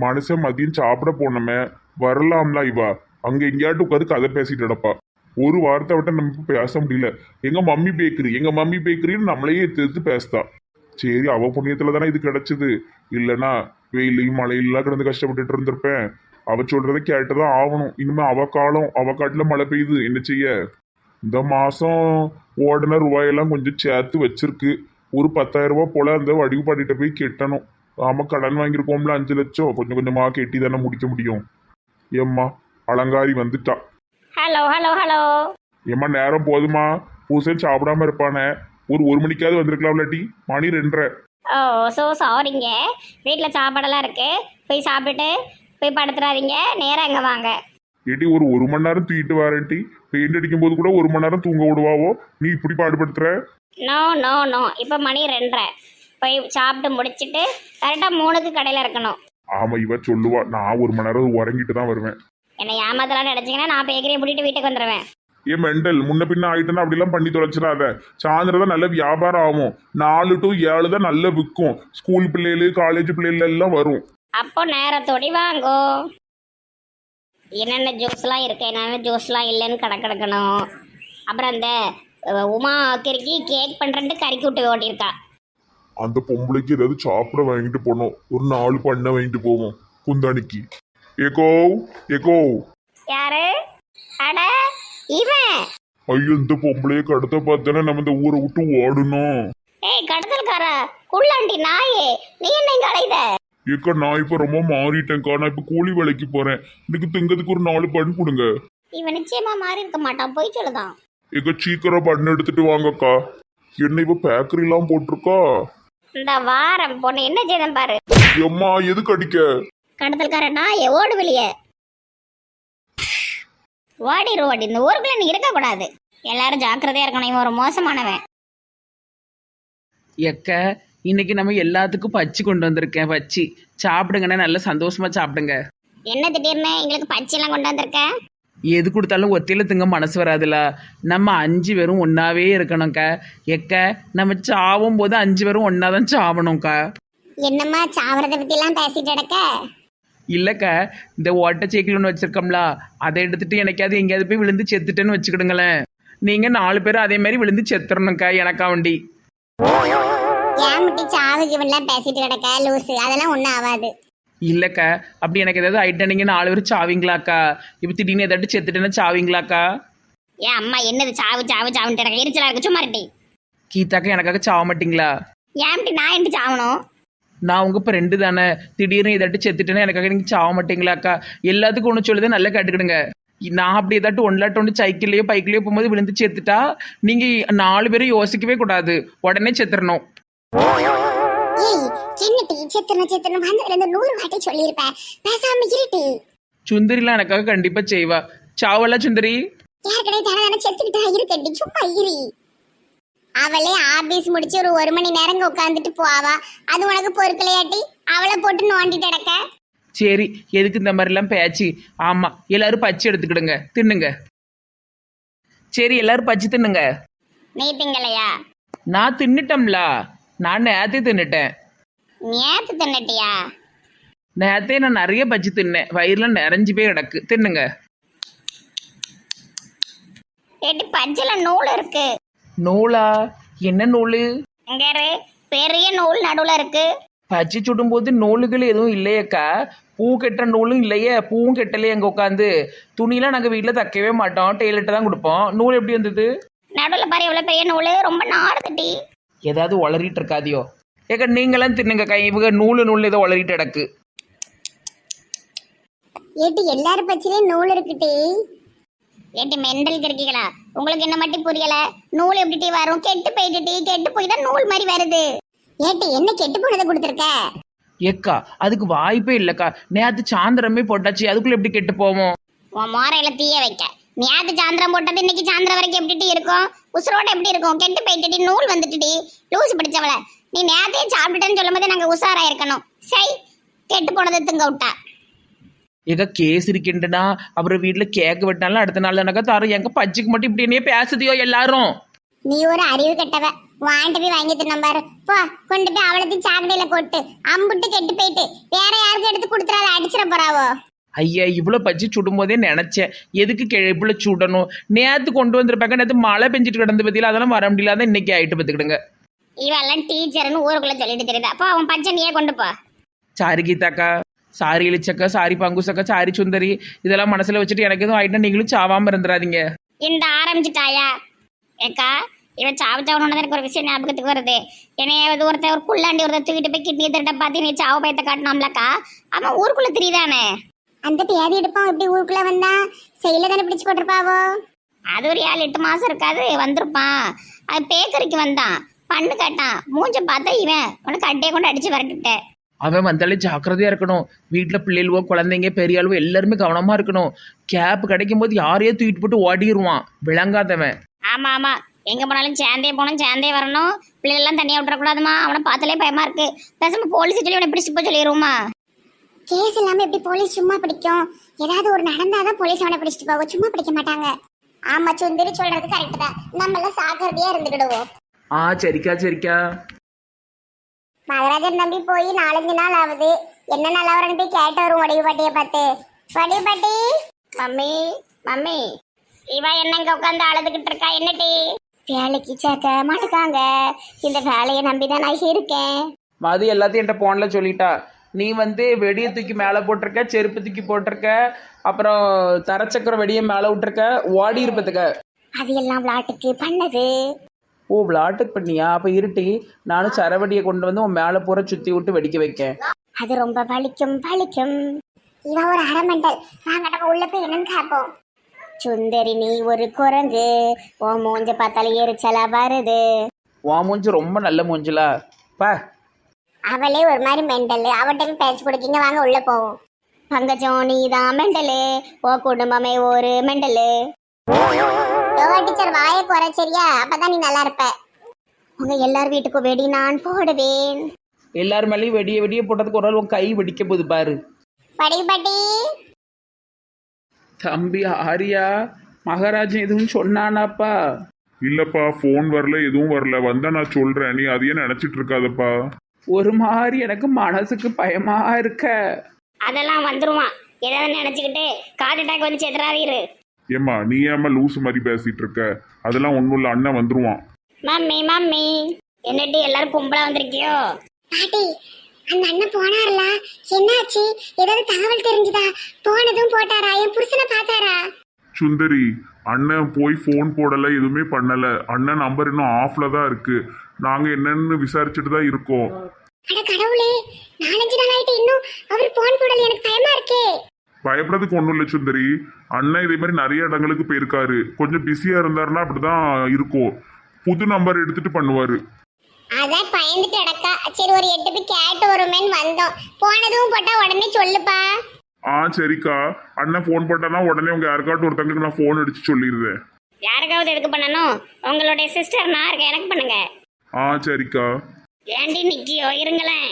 மனுஷன் மதியம் சாப்பிட போனோமே வரலாம்ல இவா. அங்கே எங்கேயாட்டு உட்காந்து கதை பேசிட்டு நடப்பா ஒரு வார்த்தை விட்ட நம்ம பேச முடியல. எங்கள் மம்மி பேக்கரி எங்கள் மம்மி பேக்கரின்னு நம்மளையே எடுத்து பேசுதா. சரி அவ புண்ணியத்தில் தானே இது கிடைச்சது. இல்லைன்னா வெயிலையும் மழையிலாம் கிடந்து கஷ்டப்பட்டுட்டு இருந்திருப்பேன். அவ சொல்கிறத கேட்டு தான் ஆகணும். இனிமேல் அவ காலம் அவ காட்டில் மழை பெய்யுது. என்ன செய்ய? இந்த மாதம் ஓடின ரூபாயெல்லாம் கொஞ்சம் சேர்த்து வச்சிருக்கு. ஒரு பத்தாயிரம் ரூபாய் போல் அந்த வடிவு பாட்டிட்ட போய் கெட்டணும். ஆமா கடன் வாங்கியிருக்கோம்ல அஞ்சு லட்சம். கொஞ்சம் கொஞ்சமா கெட்டி தானே முடிக்க முடியும். ஏம்மா அலங்காரி வந்துட்டா. ஹலோ ஹலோ ஹலோ ஏம்மா நேரம் போதுமா? பூசன் சாப்பிடாம இருப்பானே. ஒரு ஒரு மணிக்காவது வந்திருக்கலாம்ல டீ? மணி ரெண்டரை. ஓ ஸோ சாரிங்க வீட்டில் சாப்பாடெல்லாம் இருக்கு. போய் சாப்பிட்டுட்டு போய் படுத்துறாதீங்க. நேராக இங்கே வாங்க. ஏட்டி ஒரு ஒரு மணி நேரம் தூக்கிட்டு வரேன் டீ. பெயிண்ட் அடிக்கும் போது கூட ஒரு மணி நேரம் தூங்க விடுவாவோ? நீ இப்படி பாடுபடுத்துற? நோ நோ நோ இப்போ மணி ரெண்டரை. போய் சாப்பிட்டு முடிச்சிட்டு கரெக்டாக மூணுக்கு கடையில் இருக்கணும். ஆமா இவ சொல்லுவா நான் ஒரு மணி நேரம் உறங்கிட்டு தான் வருவேன். என்னை ஏமாத்தலாம் நினச்சிங்கன்னா நான் பேக்கரியை பூட்டிட்டு வீட்டுக்கு வந்துடுவேன் ஏ மெண்டல் முன்ன பின்ன ஆயிட்டுன்னா அப்படிலாம் பண்ணி தொலைச்சிடாத. சாயந்தரம் தான் நல்ல வியாபாரம் ஆகும். நாலு டு ஏழு தான் நல்ல விற்கும். ஸ்கூல் பிள்ளைகள் காலேஜ் பிள்ளைகள் எல்லாம் வரும். அப்போ நேரத்தோடி வாங்கோ. என்னென்ன ஜூஸ்லாம் இருக்கு என்னென்ன ஜூஸ்லாம் இல்லைன்னு கணக்கு எடுக்கணும். அப்புறம் அந்த உமா கிறுக்கி கேக் பண்ணுறேன்ட்டு கறிக்கு விட்டு ஓட்டியிருக்கா. அந்த பொம்பளைக்கு ஏதாவது சாப்பிட வாங்கிட்டு போனோம். ஒரு நாலு பண்ணை வாங்கிட்டு போவோம். குந்தாணிக்கு. ஏகோ ஏகோ. யாரு? அட இவன். ஐயோ இந்த பொம்பளைய கடத்த பார்த்தேன்னா நம்ம இந்த ஊரை விட்டு ஓடணும். ஏய் கடத்தல்கார குள்ளாண்டி நாயே நீ என்ன இங்க அலைத ஏக்கா நான் இப்ப ரொம்ப மாறிட்டேன்க்கா. நான் இப்ப கூலி வேலைக்கு போறேன். எனக்கு திங்கிறதுக்கு ஒரு நாலு பண்ணு கொடுங்க. இவன் நிச்சயமா மாறி இருக்க மாட்டான். போய் சொல்லுதான். ஏக்கா சீக்கிரம் பண்ணு எடுத்துட்டு வாங்கக்கா. என்ன இவ பேக்கரி எல்லாம் போட்டிருக்கா? இந்த வாரம் பொண்ணு. என்ன செய்தேன் பாரு. எம்மா எதுக்கு அடிக்க? கடத்தல்கார நாயே ஓடு வெளியே. ஓடி ரோடு. இந்த ஊருக்குள்ள நீ இருக்க கூடாது எல்லாரும் ஜாக்கிரதையா இருக்கணும். இவன் ஒரு மோசமானவன். எக்க இன்னைக்கு நம்ம எல்லாத்துக்கும் பச்சி கொண்டு வந்திருக்கேன் பச்சி. சாப்பிடுங்கண்ணே நல்ல சந்தோஷமா சாப்பிடுங்க. என்ன திடீர்னு எங்களுக்கு பச்சைலாம் கொண்டு வந்திருக்க? எது கொடுத்தாலும் ஒத்தையில திங்க மனசு வராதுல. நம்ம அஞ்சு பேரும் ஒன்னாவே இருக்கணும்க்கா. எக்க நம்ம சாவும் போது அஞ்சு பேரும் ஒன்னா தான் சாவணும்க்கா. என்னம்மா சாவரத்தை பத்தி எல்லாம் பேசிட்டு கிடக்க? இல்லைக்கா இந்த ஓட்ட சைக்கிள் ஒன்று வச்சிருக்கோம்ல அதை எடுத்துட்டு எனக்காவது எங்கேயாவது போய் விழுந்து செத்துட்டேன்னு வச்சுக்கிடுங்களேன். நீங்க நாலு பேரும் அதே மாதிரி விழுந்து செத்துறணும்க்கா எனக்கா வண்டி. ஏன் முட்டி சாவுக்கு பேசிட்டு கிடக்க? லூசு. அதெல்லாம் ஒன்றும் ஆகாது இல்லைக்கா. அப்படி எனக்கு ஏதாவது நீங்க நாலு பேரும் சாவீங்களாக்கா? இப்போ திடீர்னு ஏதாட்டு செத்துட்டேன்னா சாவீங்களாக்கா? ஏன் அம்மா என்னது? சாவு சாவு சாவுன்ட்டு எனக்கு எரிச்சலா இருக்கு. சும்மா இருட்டி கீதாக்கா எனக்காக சாவ மாட்டீங்களா? ஏன்ட்டு நான் என்ன சாவணும்? நான் உங்க இப்போ ரெண்டு தானே. திடீர்னு ஏதாட்டு செத்துட்டேன்னா எனக்காக நீங்க சாவ மாட்டீங்களாக்கா? எல்லாத்துக்கும் ஒன்று சொல்லுதே நல்லா கேட்டுக்கிடுங்க. நான் அப்படி ஏதாட்டு ஒன்லாட்டு ஒன்று சைக்கிள்லையோ பைக்லையோ போகும்போது விழுந்து செத்துட்டா நீங்க நாலு பேரும் யோசிக்கவே கூடாது. உடனே ஏய் என்னட்டி செத்துன செத்துன வந்ததுல இருந்து நூறு வாட்டி சொல்லியிருப்பேன். பேசாம இருட்டி சுந்தரிலாம் எனக்காக கண்டிப்பா செய்வா. சாவலா சுந்தரி? ஏற்கனவே தானே தானே செத்துக்கிட்டா இருக்கட்டி சும்மா இரு. அவளே ஆபீஸ் முடிச்சு ஒரு ஒரு மணி நேரம் உட்காந்துட்டு போவா. அது உனக்கு பொறுக்கலையாட்டி அவளை போட்டு நோண்டிட்டு கிடக்க. சரி எதுக்கு இந்த மாதிரிலாம் பேச்சு? ஆமா எல்லாரும் பச்சை எடுத்துக்கிடுங்க. தின்னுங்க. சரி எல்லாரும் பச்சை தின்னுங்க. நீ திங்கலையா? நான் தின்னுட்டோம்ல. நான் நேத்தே தின்னுட்டேன். நேத்து தின்னட்டியா? நேத்தே நான் நிறைய பஜ்ஜி தின்னேன். வயிறுலாம் நிறைஞ்சு போய் கிடக்கு. தின்னுங்க. ஏட்டி பஞ்சில நூல் இருக்கு. நூலா? என்ன நூல்? இங்க இரு பெரிய நூல் நடுவுல இருக்கு. பஜ்ஜி சுடும்போது நூலுகள் எதுவும் இல்லையேக்கா பூ கெட்ட நூலும் இல்லையே. பூவும் கெட்டலையே அங்கே உட்காந்து. துணியெல்லாம் நாங்கள் வீட்டில் தைக்கவே மாட்டோம். டெய்லர்கிட்ட தான் கொடுப்போம். நூல் எப்படி வந்தது? நடுவுல பாரு எவ்வளவு பெரிய நூல். ரொம்ப நாடுதுட்டி ஏதாவது உளறிட்டு இருக்காதியோ. ஏக்கா நீங்களாம் தின்னுங்க கை இவங்க நூலு நூல் ஏதோ உளறிட்டு கிடக்கு. ஏட்டி எல்லாரும் பச்சிலையும் நூல் இருக்குட்டி ஏட்டி மெண்டல் கிடைக்கலா உங்களுக்கு என்ன மட்டும் புரியல? நூல் எப்படி வரும்? கெட்டு போயிட்டு கெட்டு போய் தான் நூல் மாதிரி வருது. ஏட்டி என்ன கெட்டு போனதை கொடுத்துருக்க? ஏக்கா அதுக்கு வாய்ப்பே இல்லைக்கா. நேற்று சாயந்தரமே போட்டாச்சு. அதுக்குள்ளே எப்படி கெட்டு போவோம்? உன் மோரையில தீய வைக்க. நேத்து சாந்திரம் போட்டது? இன்னைக்கு சாந்திரம் வரைக்கும் எப்படி இருக்கும்? உசுரோட எப்படி இருக்கும்? கெட்டு போயிட்டுடி நூல் வந்துட்டுடி. லூசு பிடிச்சவள. நீ நேத்தையே சாப்பிட்டுட்டேன்னு சொல்லும் போது நாங்க உஷாரா இருக்கணும். சை கெட்டு போனதை திங்க விட்டா. ஏக்கா கேஸ் இருக்கின்றனா அப்புறம் வீட்டில் கேக்கு வெட்டினாலும் அடுத்த நாள் எனக்கா தரோம் எங்க பச்சைக்கு மட்டும் இப்படி என்னையே பேசுதியோ எல்லாரும்? நீ ஒரு அறிவு கெட்டவ. வாங்கிட்டு போய் வாங்கி தின்ன பாரு. போ கொண்டு போய் அவளத்தையும் சாக்கடையில கொட்டு அம்புட்டு கெட்டு போயிட்டு. வேற யாருக்கும் எடுத்து கொடுத்துறாத? அடிச்சிட போறாவோ? ஐயா இவ்வளோ பஜ்ஜி சுடும்போதே நினச்சேன். எதுக்கு கிழப்புல சுடணும்? நேற்று கொண்டு வந்திருப்பாங்க நேற்று மழை பெஞ்சிட்டு கிடந்து பத்தியில அதெல்லாம் வர முடியல இன்னைக்கு ஆயிட்டு பார்த்துக்கிடுங்க இவெல்லாம் டீச்சர்னு ஊருக்குள்ள சொல்லிட்டு தெரியுதா. அப்போ அவன் பச்சை நீயே கொண்டு போ. சாரி கீதாக்கா. சாரி இளிச்சக்கா சாரி பங்குசக்கா சாரி சுந்தரி. இதெல்லாம் மனசில் வச்சுட்டு எனக்கு எதுவும் ஆயிட்டா நீங்களும் சாவாமல் இருந்துடாதீங்க இந்த ஆரம்பிச்சிட்டாயா? ஏக்கா இவன் சாவு சாவணுன்னு எனக்கு ஒரு விஷயம் ஞாபகத்துக்கு வருது. என்னைய வந்து ஒருத்தன் ஒரு புல்லாண்டி ஒருத்தர் தூக்கிட்டு போய் கிட்னி திருட்ட பார்த்து நீ சாவு பயத்தை காட்டினாம்லக்கா அவன் ஊருக்குள்ள தெரியுதானே? அந்த பேதி எடுப்பான் இப்படி ஊருக்குள்ள வந்தா செயல தானே பிடிச்சு போட்டிருப்பாவோ? அது ஒரு ஏழு எட்டு மாசம் இருக்காது வந்திருப்பான். அது பேக்கரிக்கு வந்தான். பண்ணு கேட்டான். மூஞ்ச பார்த்தா இவன் உனக்கு அட்டையை கொண்டு அடிச்சு விரட்டிட்டேன். அவன் வந்தாலே ஜாக்கிரதையா இருக்கணும். வீட்டில் பிள்ளைகளுவோ குழந்தைங்க பெரிய அளவோ எல்லாருமே கவனமா இருக்கணும். கேப் கிடைக்கும் போது யாரையோ தூக்கிட்டு போட்டு ஓடிடுவான் விளங்காதவன். ஆமா ஆமா. எங்க போனாலும் சேர்ந்தே போகணும் சேர்ந்தே வரணும். பிள்ளைகள்லாம் தனியா விட்டுறக்கூடாதுமா. அவனை பார்த்தாலே பயமா இருக்கு. பேசாம போலீஸ் சொல்லி அவனை பிடிச்சு போய் சொல்லிடுவோமா? கேஸ் இல்லாம எப்படி போலீஸ் சும்மா பிடிக்கும்? ஏதாவது ஒரு நடந்தாதான் போலீஸ் அவனை பிடிச்சிட்டு போகும். சும்மா பிடிக்க மாட்டாங்க. ஆமா சுந்தரி சொல்றது கரெக்ட் தான். நம்ம எல்லாம் சாக்கிரதையா இருந்துக்கிடுவோம். ஆ சரிக்கா சரிக்கா. மகராஜன் தம்பி போய் நாலஞ்சு நாள் ஆகுது. என்ன நல்லா வரணும் போய் கேட்டு வரும் வடிவு பாட்டிய பார்த்து. வடிவு பாட்டி? Mummy mummy. இவ என்ன இங்க உட்காந்து அழுதுகிட்டு இருக்கா? என்னடி? வேலைக்கு சேர்க்க மாட்டுக்காங்க. இந்த வேலையை நம்பி தான் நான் இருக்கேன். மது எல்லாத்தையும் என்கிட்ட போனில் சொல்லிட்டா. நீ வந்து வெடியை தூக்கி மேலே போட்டிருக்க செருப்பு தூக்கி போட்டிருக்க அப்புறம் தரச்சக்கரம் வெடியை மேலே விட்டுருக்க ஓடி இருப்பதுக்க. அது எல்லாம் விளாட்டுக்கு பண்ணது. ஓ விளாட்டுக்கு பண்ணியா? அப்போ இருட்டி நானும் சரவடியை கொண்டு வந்து உன் மேலே பூரா சுற்றி விட்டு வெடிக்க வைக்கேன். அது ரொம்ப வலிக்கும் வலிக்கும். இவன் ஒரு அரமண்டல். வாங்க நம்ம உள்ள போய் என்னன்னு கேட்போம் சுந்தரி நீ ஒரு குரங்கு. உன் மூஞ்ச பார்த்தாலும் எரிச்சலா வருது. வா மூஞ்சி ரொம்ப நல்ல மூஞ்சிலா. பா. அவளே ஒரு மாதிரி மெண்டல். அவட்ட போய் பேச்சு கொடுக்கீங்க வாங்க உள்ள போவோம். பங்கஜம் நீ தான் மெண்டலு. ஓ குடும்பமே ஒரு மெண்டலு. டீச்சர் வாயை குறை சரியா? அப்பதான் நீ நல்லா இருப்ப. உங்க எல்லார் வீட்டுக்கும் வெடி நான் போடுவேன். எல்லார் மேலேயும் வெடிய வெடிய போட்டதுக்கு ஒரு நாள் உன் கை வெடிக்க போகுது பாரு. படி பட்டி. தம்பி ஆரியா மகாராஜன் எதுவும் சொன்னானாப்பா? இல்லப்பா ஃபோன் வரல எதுவும் வரல. வந்தா நான் சொல்றேன். நீ அதையே நினைச்சிட்டு இருக்காதப்பா. ஒரு மாதிரி எனக்கு மனசுக்கு பயமா இருக்க. அதெல்லாம் வந்துருவான். ஏதாவது நினைச்சுக்கிட்டு கார்ட் அட்டாக் வந்து செத்துறாதீரு ஏம்மா நீ ஏம்மா லூசு மாதிரி பேசிட்டு இருக்க அதெல்லாம் ஒன்றும் இல்லை அண்ணன் வந்துருவான். மம்மி மம்மி என்னடி எல்லாரும் கும்பலா வந்திருக்கியோ? பாட்டி அந்த அண்ணன் போனார்ல. என்னாச்சு? ஏதாவது தகவல் தெரிஞ்சுதா? போனதும் போட்டாரா? என் புருஷனை பார்த்தாரா? சுந்தரி அண்ணன் போய் ஃபோன் போடல எதுவுமே பண்ணல. அண்ணன் நம்பர் இன்னும் ஆஃப்ல தான் இருக்கு. நாங்க என்னன்னு விசாரிச்சுட்டு தான் இருக்கோம். அட கடவுளே நாலஞ்சு நாள் ஆயிட்டு இன்னும் அவர் போன் போடல எனக்கு பயமா இருக்கே. பயப்படுறதுக்கு ஒன்றும் இல்லை சுந்தரி. அண்ணன் இதே மாதிரி நிறைய இடங்களுக்கு போயிருக்காரு. கொஞ்சம் பிஸியா இருந்தாருன்னா அப்படிதான் இருக்கும். புது நம்பர் எடுத்துட்டு பண்ணுவாரு. அதான் பயந்துட்டு அடக்கா சரி ஒரு எட்டு போய் கேட்டு வருமேன்னு வந்தோம். போனதும் போட்டா உடனே சொல்லுப்பா. ஆ சரிக்கா. அண்ணன் ஃபோன் போட்டானா உடனே உங்க யாருக்காட்டும் ஒருத்தங்களுக்கு நான் ஃபோன் அடிச்சு சொல்லிடுறேன். யாருக்காவது எதுக்கு பண்ணணும்? உங்களுடைய சிஸ்டர் நான் இருக்கேன். எனக்கு பண்ணுங்க. ஆ சரிக்கா. ஏண்டி நிக்கியோ? இருங்களேன்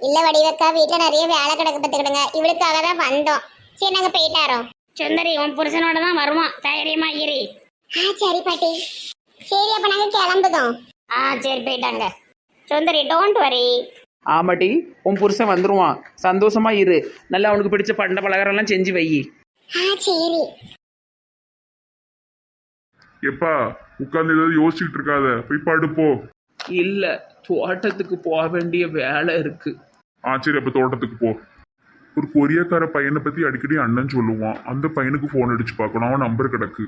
இல்ல வடிவக்கா வீட்டுல நிறைய வேலை கிடக்கு பத்துக்கிடுங்க இவளுக்காக தான் வந்தோம். சரி நாங்க போயிட்டாரோம் சுந்தரி உன் புருஷனோட தான் வருவான். தைரியமா இரு. ஆ சரி பாட்டி. சரி அப்ப நாங்க கிளம்புதோம். ஆ சரி போயிட்டாங்க. சுந்தரி டோன்ட் வரி ஆமாட்டி உன் புருஷன் வந்துருவான். சந்தோஷமா இரு. நல்லா அவனுக்கு பிடிச்ச பண்ட பலகாரம்லாம் செஞ்சு வை. ஆ சரி. எப்பா உட்காந்து ஏதாவது யோசிச்சுட்டு இருக்காத. போய் படுப்போ. இல்ல தோட்டத்துக்கு போக வேண்டிய வேலை இருக்கு. ஆ சரி அப்ப தோட்டத்துக்கு போ. ஒரு கொரியக்கார பையனை பத்தி அடிக்கடி அண்ணன் சொல்லுவான். அந்த பையனுக்கு ஃபோன் அடிச்சு பார்க்கணும். அவன் நம்பர் கிடக்கு.